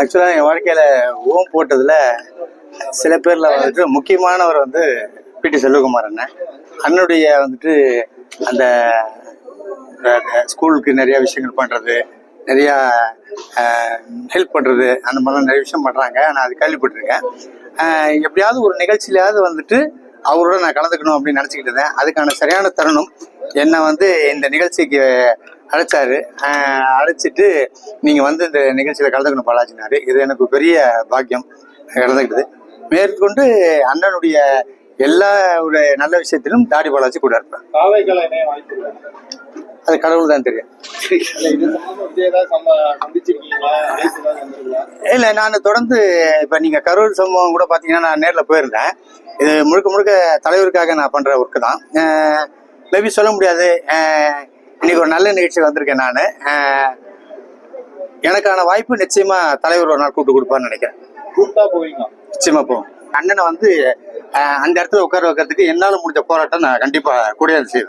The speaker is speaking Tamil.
ஆக்சுவலாக என் வாழ்க்கையில் ஓம் போட்டதில் சில பேரில் வந்துட்டு முக்கியமானவர் வந்து பிடி செல்வகுமார் அண்ணன். அண்ணனுடைய வந்துட்டு அந்த ஸ்கூலுக்கு நிறைய விஷயங்கள் பண்ணுறது நிறையா ஹெல்ப் பண்ணுறது அந்த மாதிரிலாம் நிறைய விஷயம் பண்ணுறாங்க நான் அது கேள்விப்பட்டிருக்கேன். எப்படியாவது ஒரு நிகழ்ச்சியிலாவது வந்துட்டு அவரோட நான் கலந்துக்கணும் அப்படின்னு நினச்சிக்கிட்டு இருந்தேன். அதுக்கான சரியான தருணம் என்னை வந்து இந்த நிகழ்ச்சிக்கு அழைச்சாரு. அழைச்சிட்டு நீங்கள் வந்து இந்த நிகழ்ச்சியில் கலந்துக்கணும் பாலாஜினாரு. இது எனக்கு பெரிய பாக்கியம். கலந்துக்கிட்டது. மேற்கொண்டு அண்ணனுடைய எல்லா ஒரு நல்ல விஷயத்திலும் தாடி பாலாஜி கூட இல்லை. அது கடவுள் தான் தெரியும். இல்ல, நான் தொடர்ந்து இப்போ நீங்கள் கரூர் சம்பவம் கூட பார்த்தீங்கன்னா நான் நேரில் போயிருந்தேன். இது முழுக்க முழுக்க தலைவருக்காக நான் பண்ணுற ஒர்க்கு தான். மேபி சொல்ல முடியாது. இன்னைக்கு ஒரு நல்ல நிகழ்ச்சி வந்திருக்கேன் நான். எனக்கான வாய்ப்பு நிச்சயமாக தலைவர் ஒரு நாள் கூப்பிட்டு கொடுப்பான்னு நினைக்கிறேன். கூப்பிட்டா போவீங்களா நிச்சயமா போவோம். அண்ணனை வந்து அந்த இடத்துல உட்கார வைக்கிறதுக்கு என்னால் முடிஞ்ச போராட்டம் நான் கண்டிப்பாக கூட செய்வேன்.